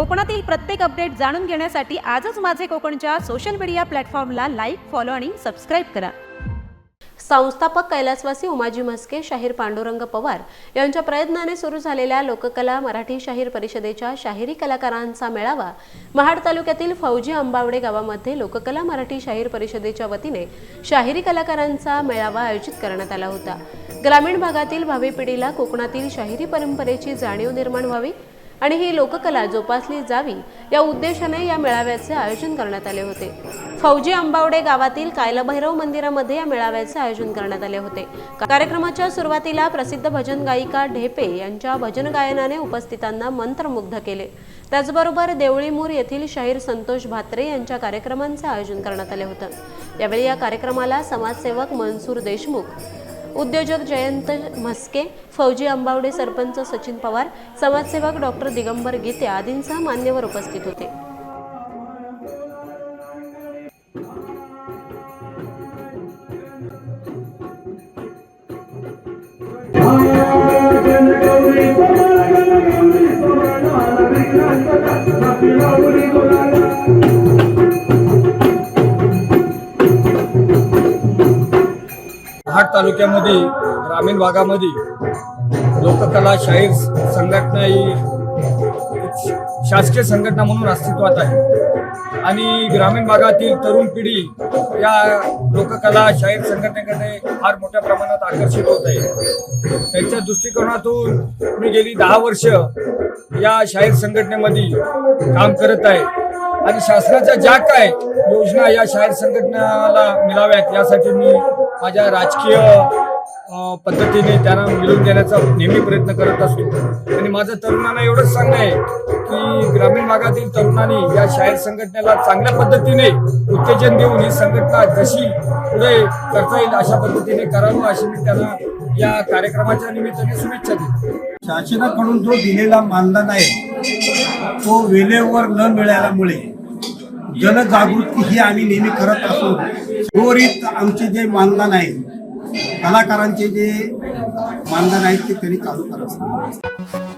कोकणातील प्रत्येक अपडेट जाणून घेण्यासाठी आजच माझे कोकणच्या सोशल मीडिया प्लॅटफॉर्मला लाईक फॉलो आणि सबस्क्राईब करा. संस्थापक कैलासवासी उमाजी म्हस्के शाहीर पांडुरंग पवार यांच्या प्रयत्नाने सुरू झालेल्या लोककला मराठी शाहीर परिषदेच्या शाहिरी कलाकारांचा मेळावा महाड तालुक्यातील फौजी अंबावडे गावामध्ये लोककला मराठी शाहीर परिषदेच्या वतीने शाहिरी कलाकारांचा मेळावा आयोजित करण्यात आला होता. ग्रामीण भागातील भावी पिढीला कोकणातील शाहिरी परंपरेची जाणीव निर्माण व्हावी आणि ही लोककला जोपासली जावी या उद्देशाने या मेळाव्याचे आयोजन करण्यात आले होते. फौजी अंबावडे गावातील कायलभैरव मंदिरामध्ये या मेळाव्याचे आयोजन करण्यात आले होते. कार्यक्रमाच्या सुरुवातीला प्रसिद्ध भजन गायिका ढेपे यांच्या भजन गायनाने उपस्थितांना मंत्रमुग्ध केले. त्याचबरोबर देवळीमूर येथील शाहीर संतोष भात्रे यांच्या कार्यक्रमांचे आयोजन करण्यात आले होतं. यावेळी या कार्यक्रमाला समाजसेवक मनसूर देशमुख उद्योजक जयंत म्हस्के फौजी अंबावडे सरपंच सचिन पवार समाजसेवक डॉक्टर दिगंबर गीते आदींसह मान्यवर उपस्थित होते. महाड तालुक्यामध्ये ग्रामीण भागामध्ये लोककला शाहीर संघटना ही शासकीय संघटना म्हणून अस्तित्वात आहे. आणि ग्रामीण भागातील तरुण पिढी या लोककला शाहीर संघटनेकडे फार मोठ्या प्रमाणात आकर्षित होत आहे. त्यांच्या दृष्टिकोनातून मी गेली दहा वर्ष या शाहीर संघटनेमध्ये काम करत आहे. आणि शासनाच्या ज्या काय योजना या शाहीर संघटनेला मिळाव्यात यासाठी मी माझ्या राजकीय पद्धतीने त्यांना मिळवून देण्याचा नेहमी प्रयत्न करत असतो. आणि माझं तरुणांना एवढंच सांगणं आहे की ग्रामीण भागातील तरुणांनी या शाहीर संघटनेला चांगल्या पद्धतीने उत्तेजन देऊन ही संघटना जशी पुढे करता येईल अशा पद्धतीने करावं अशी मी त्यांना या कार्यक्रमाच्या निमित्ताने शुभेच्छा देतो. शासनाकडून जो दिलेला मानधन आहे तो वेळेवर न मिळाल्यामुळे जनजागृती ही आम्ही नेहमी करत असू उर्वरित आमचे जे मानधन आहे कलाकारांचे जे मानधन आहेत ते त्यांनी चालू करायचं.